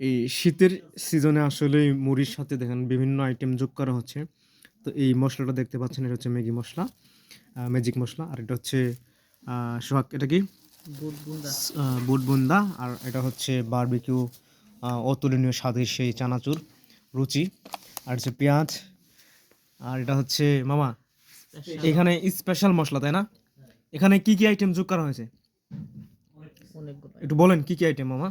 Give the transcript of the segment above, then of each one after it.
এই শীতের সিজনে আসলে মুড়ির সাথে দেখেন বিভিন্ন আইটেম যোগ করা হচ্ছে। তো এই মশলাটা দেখতে পাচ্ছেন এটা হচ্ছে ম্যাগি মশলা ম্যাজিক মশলা আর এটা হচ্ছে সোহাগ এটা কি? বুট বুন্দা আর এটা হচ্ছে বারবিকিউ অতুলনীয় স্বাদের সেই চানাচুর রুচি। আর হচ্ছে পেঁয়াজ আর এটা হচ্ছে মামা এখানে স্পেশাল মশলা তাই না? এখানে কি কি আইটেম যোগ করা হয়েছে? একটু বলেন কি কি আইটেম মামা?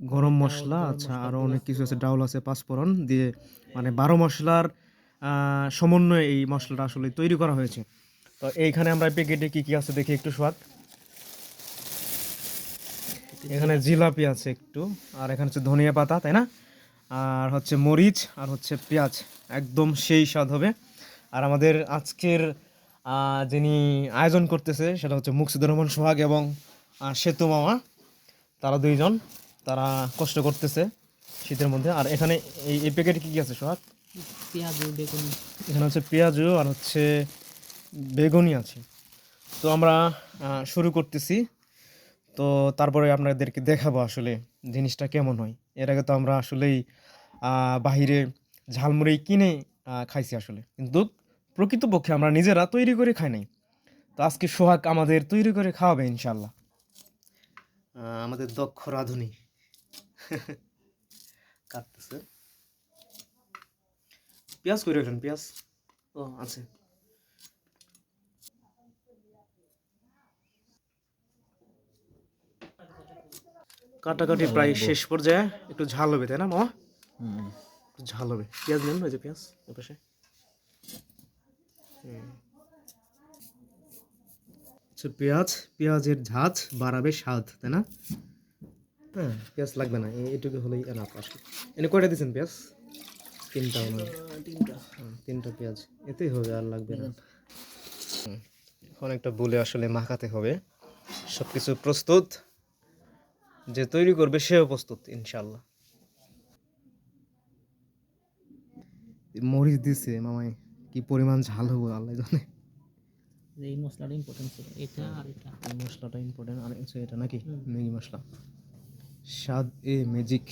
গরম মশলা আচ্ছা আরও অনেক কিছু আছে ডাউল আছে পাঁচফোড়ন দিয়ে মানে বারো মশলার সমন্বয়ে এই মশলাটা আসলে তৈরি করা হয়েছে। তো এইখানে আমরা প্যাকেটে কী কী আছে দেখি একটু স্বাদ। এখানে জিলাপি আছে একটু আর এখানে হচ্ছে ধনিয়া পাতা তাই না? আর হচ্ছে মরিচ আর হচ্ছে পেঁয়াজ একদম সেই স্বাদ হবে। আর আমাদের আজকের যিনি আয়োজন করতেছে সেটা হচ্ছে মুকসিদুর রহমান সোহাগ এবং সেতু মামা তারা দুইজন। তারা কষ্ট করতেছে শীতের মধ্যে। আর এখানে এই এই প্যাকেটে কী কী আছে সোহাগ? পেঁয়াজ বেগুন। এখানে হচ্ছে পেঁয়াজও আর হচ্ছে বেগুনি আছে। তো আমরা শুরু করতেছি। তো তারপরে আপনাদেরকে দেখাবো আসলে জিনিসটা কেমন হয়। এর আগে তো আমরা আসলেই বাহিরে ঝালমুড়ি কিনে খাইছি আসলে। কিন্তু প্রকৃতপক্ষে আমরা নিজেরা তৈরি করে খাই নাই। তো আজকে সোহাগ আমাদের তৈরি করে খাওয়াবে ইনশাল্লাহ আমাদের দক্ষ রাঁধুনি। কাটতেছে পেঁয়াজ করে রাখলেন পেঁয়াজ ও আছে কাটাকাটি প্রায় শেষ পর্যায়ে একটু ঝাল হবে তাই না একটু ঝাল হবে। পেঁয়াজ নেন ওই যে পেঁয়াজ ওই পাশে হুম। আচ্ছা পেঁয়াজ পেঁয়াজের ঝাঁজ বাড়াবে স্বাদ তাই না? হ্যাঁ পেঁয়াজ লাগবে না এটুকু হলেই এনাফ আসলে এনে কয়টা দিয়েছেন পেঁয়াজ? তিনটা তিনটা। তিনটা পেঁয়াজ এতেই হবে আর লাগবে না। এখন একটা বলে আসলে মাখাতে হবে। সব কিছু প্রস্তুত যে তৈরি করবে সেও প্রস্তুত ইনশাল্লাহ মরিচ দিছে মামাই কি পরিমাণ ঝাল হব আল্লাহ জানে। এই মশলাটা ইম্পর্টেন্ট ছিল এটা আর এটা। মশলাটা ইম্পর্টেন্ট আর এটা নাকি। ম্যাগি মশলা। স্বাদ এ ম্যাজিক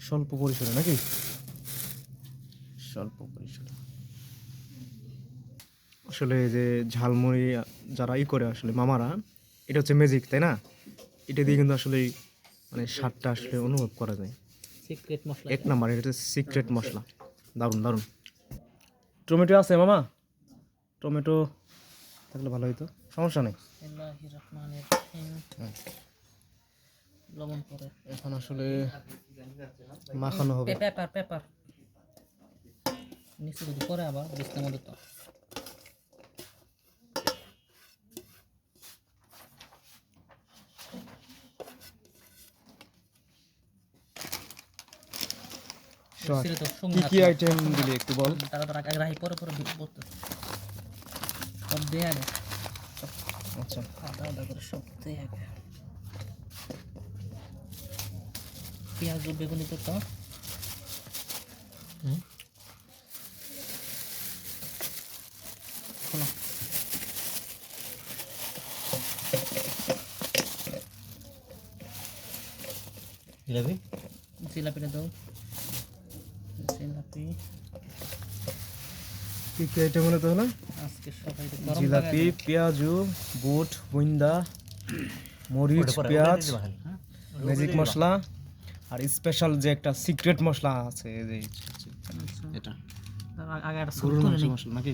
স্বল্প পরিসরে নাকি? স্বল্প পরিসরে। আসলে যে ঝালমুড়ি যারা ই করে আসলে মামারা এটা হচ্ছে ম্যাজিক তাই না? এটা দিয়ে কিন্তু আসলে মানে স্বাদটা আসলে অনুভব করা যায়। সিক্রেট মশলা। এক নাম্বার এটা হচ্ছে সিক্রেট মশলা। দারুণ দারুণ। টমেটো আছে মামা? টমেটো থাকলে ভালো হইতো। সমস্যা নেই বিসমিল্লাহির রহমানির রহিম হুম। লবণ পরে। এখন আসলে মাখানো হবে। Pepper pepper. নিচে যদি পরে আবার বিছনা মধ্যে তো। সর। সিরে তো কি কি আইটেম দিলে একটু বল। টাকা টাকা আগে রাখি পরে পরে বলতে। সব দেয় আগে। আচ্ছা। আদা আদা করে সব দেয় আগে। পেঁয়াজ ও বেগুনি তো তো হুম। শোনো জিলাপি? জিলাপিটা দাও। জিলাপি। কি কি আইটেম হলো তাহলে? আজকে সবাই তো গরম জিলাপি পেঁয়াজু বুট বইন্দা মরিচ পেঁয়াজ ম্যাজিক মশলা আর স্পেশাল যে একটা সিক্রেট মশলা আছে এই যে এটা। আগে একটা ছবি তুলে নিই। মশলা নাকি?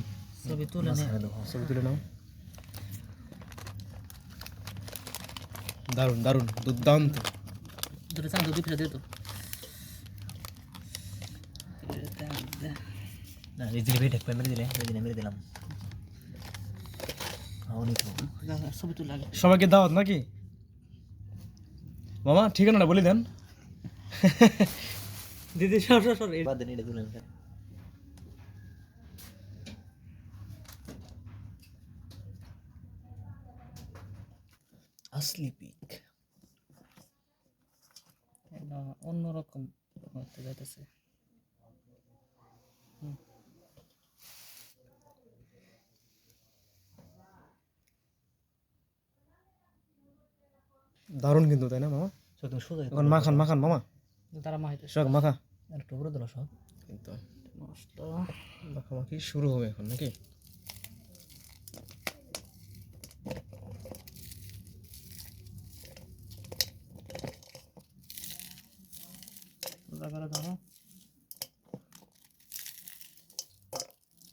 ছবি তুলে নে ছবি তুলে নাও। দারুণ দারুণ দুর্দান্ত। দুটো চাল দুটো ফেলে দে তো। না জিলিপি ঢেকপে মেরে দিলে মেরে মেরে দিলাম। সবাইকে দাওয়াত নাকি? মামা ঠিকানাটা বলে দেন। দিদি সর সর সর বাদ দেন এটা তুলে। আসলি পিক অন্যরকম হতে যাইতেছে। দারুণ কিন্তু তাই না মামা? এখন মাখান মাখান মামা। তারা মাহিতে শখ মাখা। একটু উপরে দিল সব। কিন্তু মশলা মাখামাখি শুরু হবে এখন নাকি?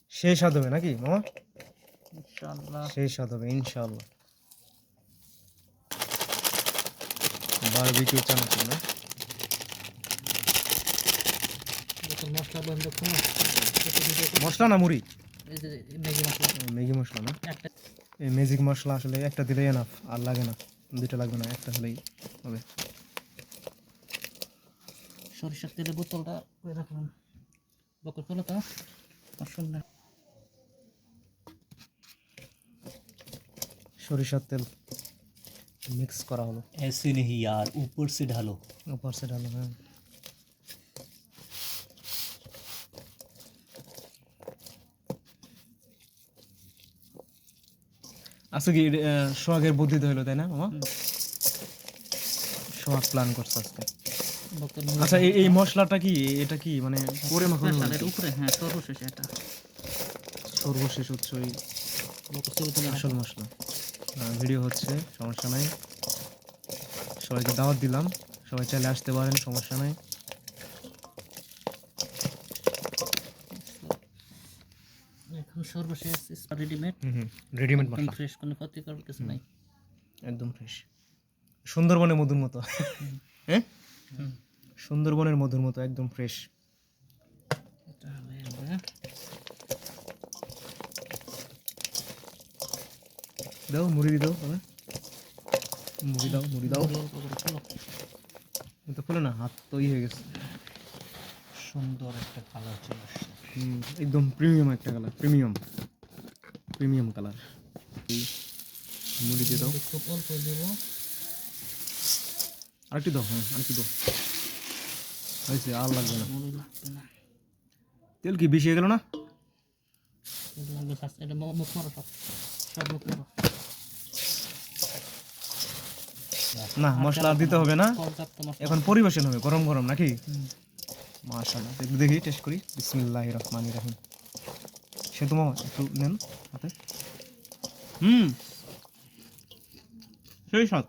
সেই স্বাদ হবে নাকি মামা? ইনশাআল্লাহ। সেই স্বাদ হবে ইনশাআল্লাহ। বারবিকিউ চানাচুর না? মশলা বন্ধ কোনো মশলা না মুড়ি এই যে ম্যাগি মশলা ম্যাগি মশলা না একটা এই ম্যাজিক মশলা আসলে একটা দিলেই এনাফ আর লাগে না দুইটা লাগবে না একটা হলেই হবে সরিষার তেলের বোতলটা করে রাখলাম বকর খোলো তো আর সুন্দর সরিষার তেল মিক্স করা হলো ऐसे नहीं यार ऊपर से ढालो ऊपर से डालो হ্যাঁ আজকে কি আহ, সোহাগের বুদ্ধি হইল তাই না মামা? সোহাগ প্ল্যান করছে আজকে। আচ্ছা এই এই মশলাটা কি এটা কি মানে পরে মাখানো উপরে হ্যাঁ সর্বশেষ এটা। সর্বশেষ হচ্ছে ওই আসল মশলা। ভিডিও হচ্ছে সমস্যা নাই। সবাইকে দাওয়াত দিলাম। সবাই চাইলে আসতে পারেন সমস্যা নাই। সর্বশেষ রেডিমেড রেডিমেড মশলা। ফ্রেশ কোনো ক্ষতিকর কিছু নাই। একদম ফ্রেশ সুন্দরবনের মধুর মতো। হ্যাঁ? সুন্দরবনের মধুর মতো একদম ফ্রেশ দাও মুড়ি দি দাও দাদা মুড়ি দাও মুড়ি দাও। তো খুলে না হাত তো হয়ে গেছে। সুন্দর একটা কালার চলে একদম প্রিমিয়াম একটা কালার প্রিমিয়াম প্রিমিয়াম কালার মুড়ি দিয়ে দাও। খুব অল্প দেবো। আরেকটু দাও হ্যাঁ আরেকটু দাও। হয়েছে আর লাগবে না। তেল কি বেশি হয়ে গেল না? না মশলা দিতে হবে না। এখন পরিবেশন হবে গরম গরম নাকি একটু দেখি টেস্ট করি। বিসমিল্লাহির রহমান রাহিম। সে তো মামা, একটু নেন হাতে। হুম। সেই আছে।